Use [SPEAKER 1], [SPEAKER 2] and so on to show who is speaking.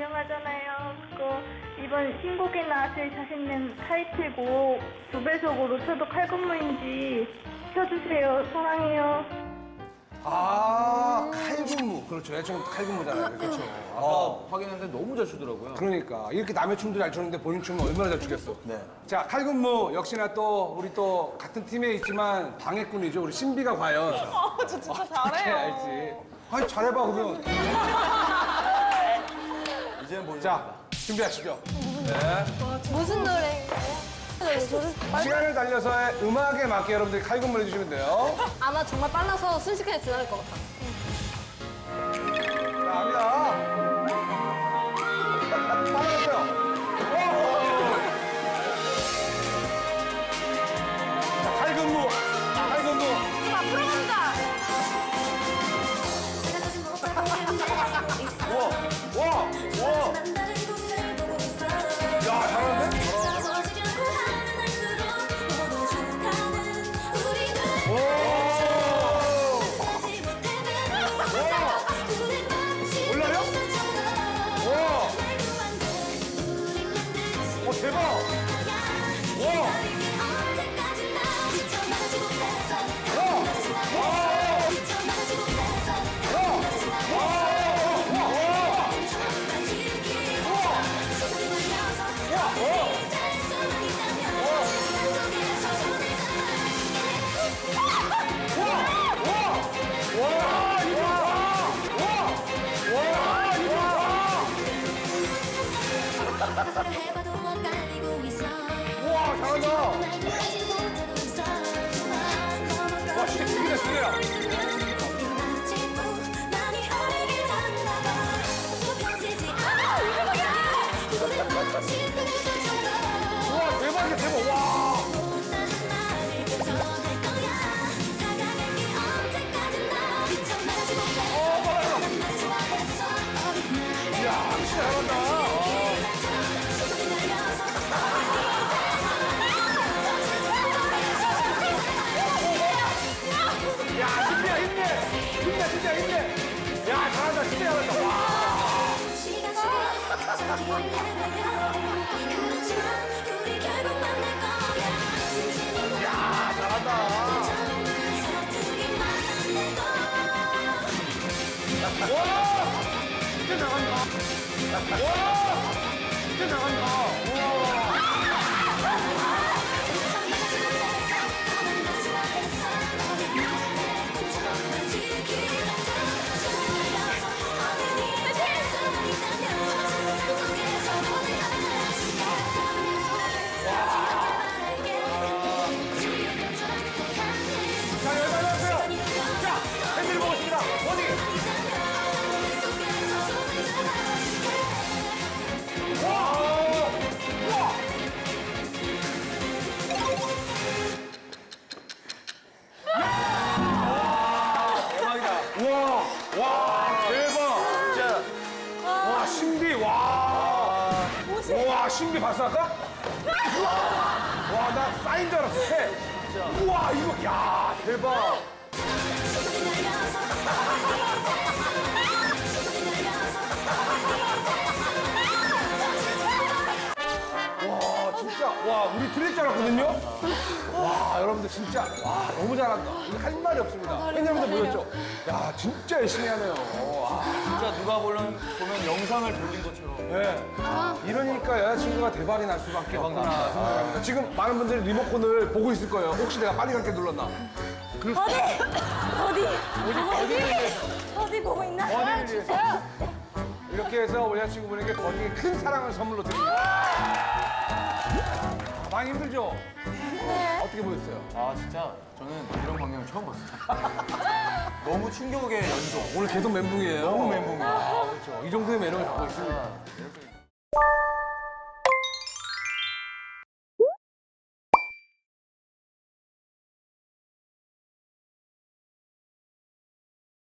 [SPEAKER 1] 유명하잖아요. 그거 이번 신곡에 나왔을 자신 있는 타이틀곡 두 배속으로 저도 칼군무인지 켜주세요. 사랑해요.
[SPEAKER 2] 아, 칼군무. 그렇죠. 애칭 칼군무잖아요. 그렇죠. 어.
[SPEAKER 3] 아까 확인했는데 너무 잘 추더라고요.
[SPEAKER 2] 그러니까 이렇게 남의 춤도 잘 추는데 본인 춤은 얼마나 잘 추겠어.
[SPEAKER 3] 네.
[SPEAKER 2] 자, 칼군무 역시나 또 우리 또 같은 팀에 있지만 방해꾼이죠. 우리 신비가 과연
[SPEAKER 4] 어, 저 진짜
[SPEAKER 2] 어떻게
[SPEAKER 4] 잘해요.
[SPEAKER 2] 알지? 아니 잘해봐 그러면.
[SPEAKER 3] 이제는 보이죠?
[SPEAKER 2] 자, 준비하시죠.
[SPEAKER 5] 무슨 노래?
[SPEAKER 2] 시간을 달려서의 음악에 맞게 여러분들이 칼군무를 해주시면 돼요.
[SPEAKER 5] 아마 정말 빨라서 순식간에 지나갈 것 같아.
[SPEAKER 2] 자, 갑니다. 대박. 와. 진짜 잘한다. 와! 진짜 잘한다. 우와, 신비 봤어, 아까? 와, 나 사인 줄 알았어, 새. 우와, 이거, 야, 대박! 와, 우리 틀릴 줄 알았거든요? 와, 여러분들 진짜, 와, 너무 잘한다. 이거 할 말이 없습니다. 팬여러분들 보셨죠? 야, 진짜 열심히 하네요. 와.
[SPEAKER 3] 진짜 누가 보면, 보면 영상을 돌린 것처럼.
[SPEAKER 2] 네. 이러니까 여자친구가 대박이 날 수밖에 없구나 생각합니다. 지금 많은 분들이 리모컨을 보고 있을 거예요. 혹시 내가 빨리 갈게 눌렀나?
[SPEAKER 5] 어디? 어디? 어디? 어디 보고 있나?
[SPEAKER 2] 어디를 위해서? 이렇게 해서 여자친구분에게 거기에 큰 사랑을 선물로 드립니다. 많이 힘들죠? 어떻게 보였어요?
[SPEAKER 3] 아, 진짜 저는 이런 광경을 처음 봤어요. 너무 충격의 연속.
[SPEAKER 2] 오늘 계속 멘붕이에요.
[SPEAKER 3] 너무 멘붕이에요.
[SPEAKER 2] 아, 그렇죠. 이 정도의 매력을 갖고 있습니다.